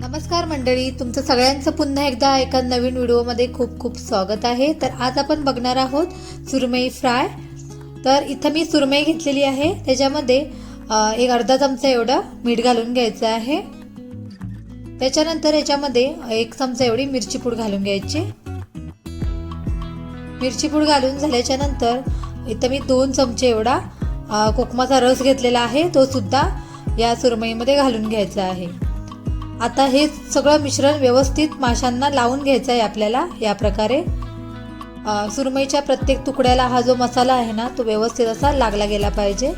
नमस्कार मंडळी तुमचं सगळ्यांचं पुन्हा एकदा एका नवीन व्हिडिओमध्ये खूप खूप स्वागत आहे. तर आज आपण बघणार आहोत सुरमई फ्राय. तर इथं मी सुरमई घेतलेली आहे. त्याच्यामध्ये एक अर्धा चमचा एवढं मीठ घालून घ्यायचं आहे. त्याच्यानंतर याच्यामध्ये एक चमचा एवढी मिरची पूड घालून घ्यायची. मिरची पूड घालून झाल्याच्यानंतर इथं मी दोन चमचे एवढा कोकमाचा रस घेतलेला आहे. तो सुद्धा या सुरमईमध्ये घालून घ्यायचा आहे. आता हे सगळं मिश्रण व्यवस्थित माशांना लावून घ्यायचं आहे आपल्याला या प्रकारे. सुरमईच्या प्रत्येक तुकड्याला हा जो मसाला आहे ना तो व्यवस्थित असा लागला गेला पाहिजे.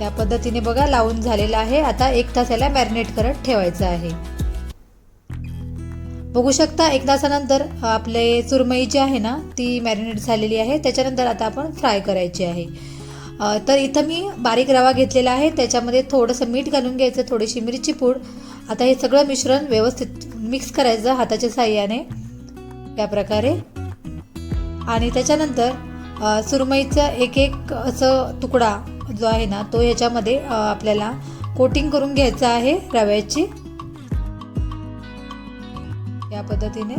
या पद्धतीने बघा लावून झालेला आहे. आता एक तास याला मॅरिनेट करत ठेवायचं आहे. बघू शकता एक तासानंतर आपले सुरमई जी आहे ना ती मॅरिनेट झालेली आहे. त्याच्यानंतर आता आपण फ्राय करायची आहे. तर इथं मी बारीक रवा घेतलेला आहे. त्याच्यामध्ये थोडंसं मीठ घालून घ्यायचं थोडीशी मिरची पूड. आता हे सगळं मिश्रण व्यवस्थित मिक्स करायचं हाताच्या साह्याने या प्रकारे. आणि त्याच्यानंतर सुरमईचं एक एक असं तुकडा जो आहे ना तो ह्याच्यामध्ये आपल्याला कोटिंग करून घ्यायचा आहे रव्याची. या पद्धतीने.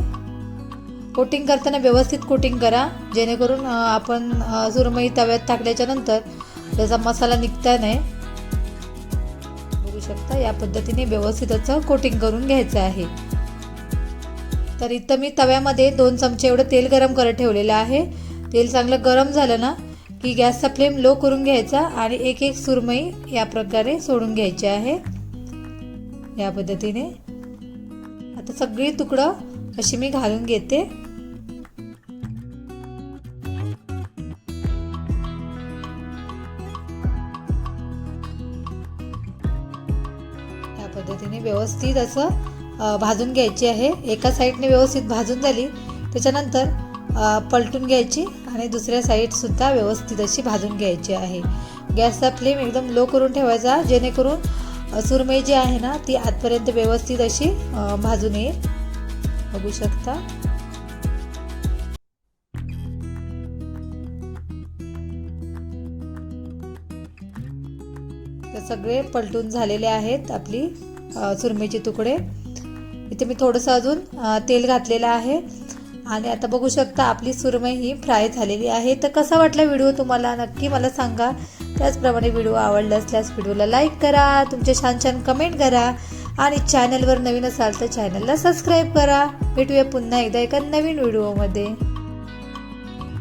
कोटिंग करताना व्यवस्थित कोटिंग करा जेणेकरून आपण सुरमई तव्यात टाकल्याच्या नंतर त्याचा मसाला निघता नाही. बघू शकता या पद्धतीने व्यवस्थित असं कोटिंग करून घ्यायचं आहे. तर इथं मी तव्यामध्ये दोन चमचे एवढं तेल गरम करत ठेवलेलं आहे. तेल चांगलं गरम झालं ना की गॅसचा फ्लेम लो करून घ्यायचा आणि एक एक सुरमई या प्रकारे सोडून घ्यायची आहे. या पद्धतीने. आता सगळी तुकडं अशी मी घालून घेते. या पद्धतीने व्यवस्थित असं भाजून घ्यायची आहे. एका साईडने व्यवस्थित भाजून झाली त्याच्यानंतर पलटून घ्यायची आणि दुसऱ्या साईडसुद्धा व्यवस्थित अशी भाजून घ्यायची आहे. गॅसचा फ्लेम एकदम लो करून ठेवायचा जेणेकरून सुरमई जी आहे ना ती आतपर्यंत व्यवस्थित अशी भाजून येईल. बघू शकता. तर सगळे पलटून झालेले आहेत आपली सुरमेचे तुकडे. इथे मी थोडंसं अजून तेल घातलेलं आहे. आणि आता बघू शकता आपली सुरमई ही फ्राय झालेली आहे. तर कसा वाटला व्हिडिओ तुम्हाला? नक्की मला सांगा. त्याचप्रमाणे व्हिडिओ आवडला असल्यास व्हिडिओला लाईक करा. तुमचे छान छान कमेंट करा. आणि चॅनलवर नवीन असाल तर चॅनलला सबस्क्राईब करा. भेटूया पुन्हा एकदा एका नवीन व्हिडिओमध्ये